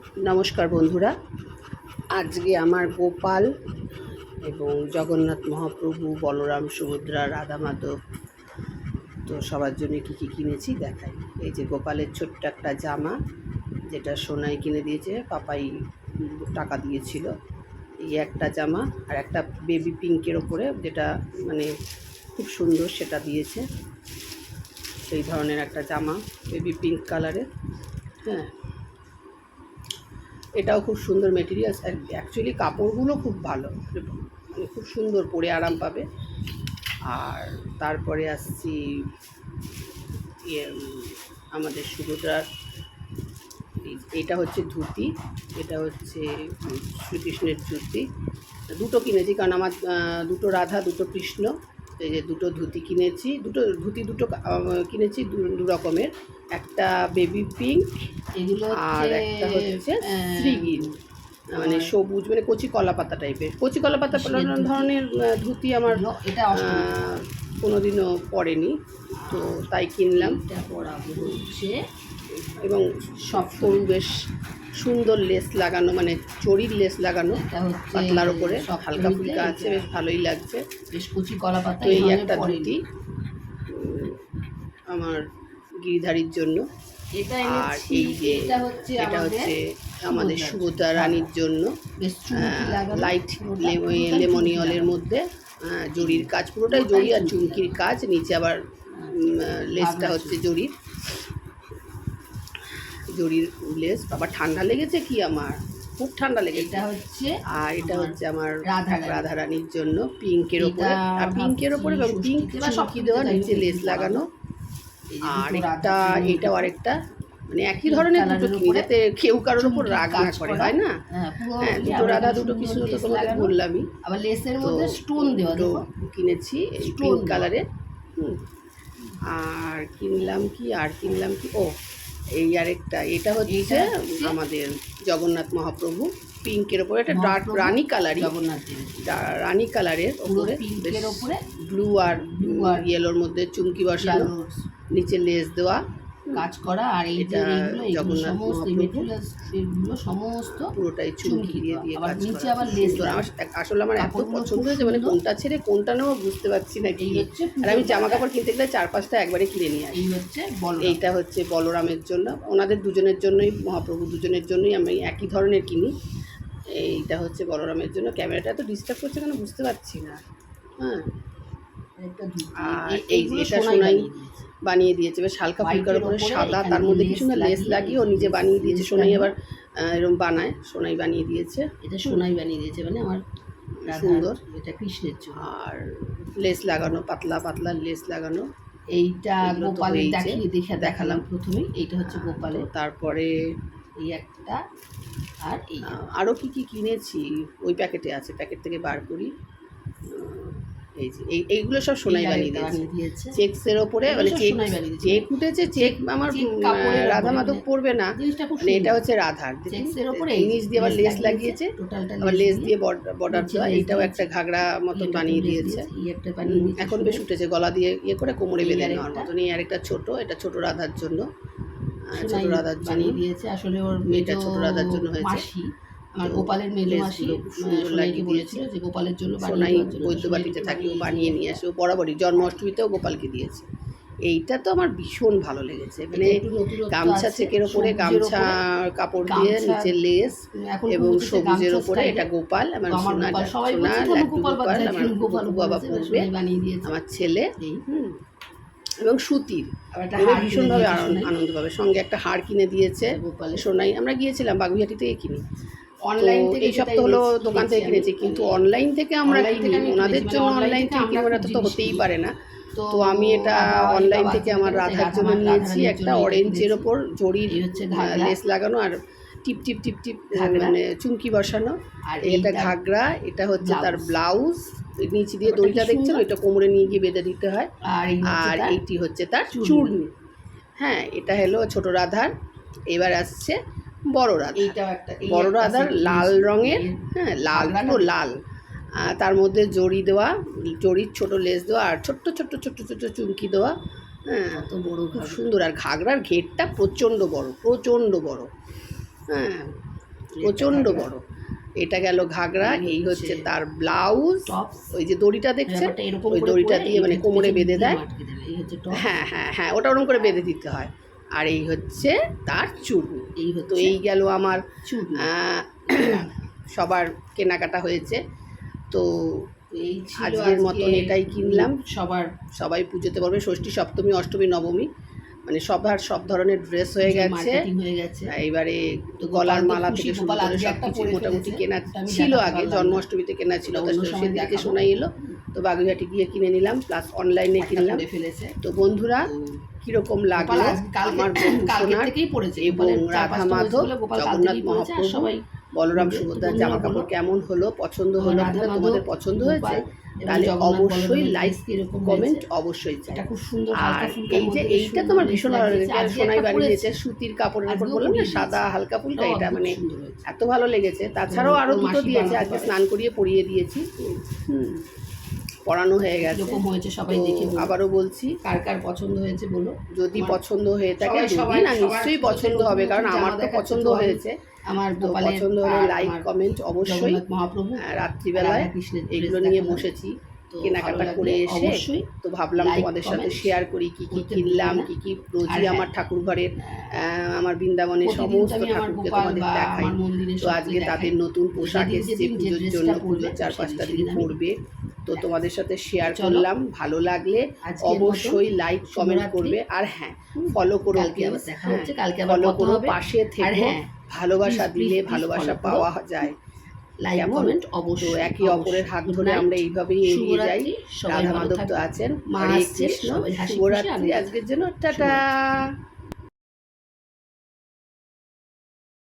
নমস্কার বন্ধুরা। আজকে আমার গোপাল এবং জগন্নাথ মহাপ্রভু, বলরাম, সুভদ্রা, রাধা মাধব, তো সবার জন্য কী কী কিনেছি দেখাই। এই যে গোপালের ছোট্ট একটা জামা, যেটা সোনাই কিনে দিয়েছে, পাপাই টাকা দিয়েছিল। এই একটা জামা আর একটা বেবি পিঙ্কের ওপরে যেটা মানে খুব সুন্দর সেটা দিয়েছে। সেই ধরনের একটা জামা, বেবি পিঙ্ক কালারের হ্যাঁ। এটাও খুব সুন্দর মেটেরিয়ালস অ্যাকচুয়ালি কাপড়গুলো খুব ভালো। মানে খুব সুন্দর পরে আরাম পাবে। আর তারপরে আসছি ইয়ে আমাদের সুভদ্রার এটা হচ্ছে ধুতি, এটা হচ্ছে শ্রীকৃষ্ণের ধুতি। দুটো কিনেছি কারণ আমার দুটো রাধা, দুটো কৃষ্ণ। এই যে দুটো ধুতি কিনেছি দুটো ধুতি দুটো কিনেছি দু রকমের। একটা বেবি পিঙ্ক এগুলো আর একটা হচ্ছে আহ, শ্রীগির। মানে সবুজ মানে কচি কলা পাতা টাইপের। কচি কলা পাতা ধরনের ধুতি আমার এটা কোনোদিনও পরেনি তো তাই কিনলাম। এটা পরাবো হচ্ছে। এবং সব সরু বেশ সুন্দর লেস লাগানো মানে চড়ির লেস লাগানো পাতলার ওপরে হালকা ফুলকা আছে বেশ ভালোই লাগছে। বেশ কুচি কলা পাতা এই একটা। ধুতি আমার গিরিধারীর জন্য। আর এই যে এটা হচ্ছে আমাদের সুভদ্রার সুভদ্রা রানীর জন্য লাইট লেমনিয়লের মধ্যে জরির কাজ পুরোটাই জরি আর চুমকির কাজ নিচে আবার লেসটা হচ্ছে জরির জরির লেস বাবা ঠান্ডা লেগেছে কি আমার? খুব ঠান্ডা লেগেছে। এটা হচ্ছে আর এটা হচ্ছে আমার রাধা রানীর জন্য পিঙ্কের ওপরে। আর পিঙ্কের ওপরে পিঙ্ক চুমকি দেওয়া নিচে লেস লাগানো। আর একটা এটাও আরেকটা। মানে একই ধরনের দুটো কিনি যাতে কেউ কারোর উপর রাগ না করে হয় না? হ্যাঁ হ্যাঁ দুটো রাধা দুটো কৃষ্ণ তো তোমাদের বললামই। আবার লেসের মধ্যে স্টোন দেওয়া দেখো। কিনেছি পিঙ্ক কালারের। হুম। আর কিনলাম কি আর কিনলাম কি ও এই আরেকটা এটা হচ্ছে আমাদের জগন্নাথ মহাপ্রভু পিঙ্কের ওপরে একটা ডার্ক রানি কালারই জগন্নাথ রানি কালারের পুরো ওপরে পিঙ্কের ওপরে? ব্লু আর ব্লু আর ইয়েলোর মধ্যে চুমকি বসানো নিচে লেস দেওয়া। কাজ করা আর এই যে এটা এইগুলো এইগুলো সমস্ত। এগুলো সমস্ত পুরোটাই চুমকি দিয়ে দিয়ে আবার নিচে আবার লেস আসলে আমার এত পছন্দ হয়েছে মানে। কোনটা ছেড়ে কোনটা নেব বুঝতে পারছি না কি। হচ্ছে আর আমি জামা কাপড় কিনতে গেলে চার পাঁচটা একবারে কিনে নিয়ে আসি। এই হচ্ছে বল এইটা হচ্ছে বলরামের জন্য। ওনাদের দুজনের জন্যই মহাপ্রভু দুজনের জন্যই আমি একই ধরনের কিনি। এইটা হচ্ছে বলরামের জন্য। ক্যামেরাটা তো ডিস্টার্ব করছে কেন বুঝতে পারছি না। হ্যাঁ। এটা সোনাই সোনাই বানিয়ে দিয়েছে। বেশ হালকা ফুলকার উপরে সাদা তার মধ্যে কি lace সুন্দর লেস লাগিয়ে, ও নিজে বানিয়ে দিয়েছে। সোনাই আবার এরকম বানায় সোনাই বানিয়ে দিয়েছে। এটা সোনাই বানিয়ে দিয়েছে মানে আমার সুন্দর। এটা কৃষ্ণের আর লেস লাগানো পাতলা পাতলা লেস লাগানো। এইটা গোপালের দেখিয়ে দেখে দেখালাম। প্রথমেই এইটা হচ্ছে গোপালের। তারপরে এই একটা আর এই আরও কি কি কিনেছি? ওই প্যাকেটে আছে প্যাকেট থেকে বার করি। এই যে এইগুলো সব সোনাই বানিয়ে দিয়েছে। চেকসের ওপরে মানে চেক। চেক উঠেছে চেক আমার রাধা মাধব মানে- পড়বে না। মানে এটা হচ্ছে রাধার। চেক্সের ওপরে নিচ দিয়ে আবার লেস লাগিয়েছে আবার লেস দিয়ে বর্ডার দেওয়া এইটাও একটা ঘাগরা মতন বানিয়ে দিয়েছে। এখন বেশ উঠেছে গলা দিয়ে ইয়ে করে কোমরে বেঁধে। নেওয়ার মতন এই আরেকটা ছোট এটা ছোট রাধার জন্য। ছোট রাধার জন্য। বানিয়ে দিয়েছে আসলে ওর মেয়েটা ছোট রাধার জন্য হয়েছে। আমার গোপালের lace মাসি সোনাইকে বলেছিল যে গোপালের জন্য সোনাই। বৈদ্যবাটিতে থাকে ও বানিয়ে নিয়ে আসে ও বরাবরই জন্মাষ্টমীতেও গোপালকে দিয়েছে। এইটা তো আমার ভীষণ ভালো লেগেছে। মানে গামছা চেকের ওপরে গামছা কাপড় দিয়ে গামছা- নিচে লেস এবং সবুজের ওপরে এটা গোপাল আমার সোনা সোনা গোপাল আমার বাবা পড়বে আমার ছেলে এবং সুতির। ভীষণভাবে আনন্দ পাবে। সঙ্গে একটা হার কিনে দিয়েছে। সোনাই। আমরা গিয়েছিলাম বাগুইহাটি থেকে কিনি। অনলাইন থেকে যেটা তো হলো দোকান থেকে কিনেছি কিন্তু অনলাইন থেকে আমরা কিনি ওনাদের জন্য মানে অনলাইন থেকে থেকে আমরা তো হতেই পারে না। তো আমি এটা অনলাইন থেকে আমার রাধার রাধা জন্য নিয়েছি একটা অরেঞ্জের ওপর হচ্ছে লেস লাগানো আর টিপ টিপ টিপ টিপ মানে চুমকি বসানো। আর এটা ঘাগরা এটা হচ্ছে তার ব্লাউজ। নিচে দিয়ে দড়িটা দেখছেন? ওইটা কোমরে নিয়ে গিয়ে বেঁধে দিতে হয়। আর এই হচ্ছে তার এইটি হচ্ছে তার চূর্ণি হ্যাঁ এটা হলো ছোট রাধার। এবার আসছে বড় রাধা। বড় রাধার লাল রঙের হ্যাঁ লাল পুরো লাল। আর তার মধ্যে জড়ি দেওয়া জড়ির ছোট লেস দেওয়া আর ছোট্ট ছোট্ট ছোট্ট ছোট্ট চুমকি দেওয়া হ্যাঁ। বড় খুব সুন্দর। আর ঘাগরার ঘেরটা প্রচণ্ড বড় প্রচণ্ড বড় হ্যাঁ। প্রচণ্ড বড়। এটা গেল ঘাগরা এই হচ্ছে তার ব্লাউজ। ওই যে দড়িটা দেখছে ওই দড়িটা দিয়ে মানে কোমরে বেঁধে দেয়। হ্যাঁ হ্যাঁ হ্যাঁ ওটা ওরকম করে বেঁধে দিতে হয়। আর এই হচ্ছে তার চুড়ি। এই হতো এই গেল আমার সবার কেনাকাটা হয়েছে। তো এই আজকের মতন এটাই কিনলাম। সবার। সবাই পুজোতে পারবে ষষ্ঠী সপ্তমী অষ্টমী নবমী। মানে সবার সব ধরনের ড্রেস হয়ে গেছে। হয়ে তো গলার মালা থেকে শুরু করে সব কিছু মোটামুটি কেনা ছিল আগে জন্মাষ্টমীতে কেনা ছিল সেদিকে শোনাই এলো। তো বাগুইহাটি গিয়ে কিনে নিলাম প্লাস অনলাইনে কিনলাম। ফেলেছে। তো বন্ধুরা কীরকম লাগল? আমার থেকেই পড়েছে এবং রাধা মাধব, জগন্নাথ মহাপ্রভু, সবাই বলরাম সুভদ্রার জামা কাপড় কেমন হলো? পছন্দ হলো? তোমাদের পছন্দ হয়েছে? তাহলে অবশ্যই লাইক কমেন্ট অবশ্যই এটা খুব সুন্দর আর এই যে এইটা তোমার ভীষণ ভালো লেগেছে। আর সোনাই বানিয়েছে সুতির কাপড়ের উপর বললাম না সাদা হালকা ফুলকা তাও এটা মানে। এত ভালো লেগেছে। তাছাড়াও আরও ওর দুটো দিয়েছে আজকে স্নান করিয়ে পরিয়ে দিয়েছি। হুম। পড়ানো হয়ে গেছে। এরকম হয়েছে সবাই দেখে আবারও বলছি কার কার পছন্দ হয়েছে বলো যদি পছন্দ হয়ে থাকে সবাই- না নিশ্চয়ই পছন্দ হবে কারণ আমার তো পছন্দ হয়েছে। আমার পছন্দ হলে লাইক কমেন্ট অবশ্যই। মহাপ্রভু রাত্রিবেলায় কৃষ্ণের এগুলো নিয়ে বসেছি। কেনাকাটা করে এসে অবশ্যই তো ভাবলাম তোমাদের সাথে শেয়ার করি কি কি কিনলাম কি কি রোজই হ্যাঁ, আমার ঠাকুর ঘরের আমার বৃন্দাবনের সমস্ত ঠাকুরকে তোমাদের দেখাই। তো আজকে তাদের নতুন পোশাক এসছে পুজোর জন্য পুজোর চার পাঁচটা দিন পড়বে তো তোমাদের সাথে শেয়ার করলাম ভালো লাগলে অবশ্যই লাইক কমেন্ট করবে। আর হ্যাঁ ফলো করো কালকে দেখা হচ্ছে, কালকে ফলো কথা করো পাশে থেকো। হ্যাঁ, ভালোবাসা দিলে ভালোবাসা পাওয়া যায়। লাইক কেমন? কমেন্ট অবশ্যই একে অপরের হাত ধরে আমরা এইভাবেই এগিয়ে যাই। রাধা মাধব তো আছেন। মা হরে কৃষ্ণ। সবাই হাসি খুশি শুভরাত্রি আজকের জন্য। টাটা।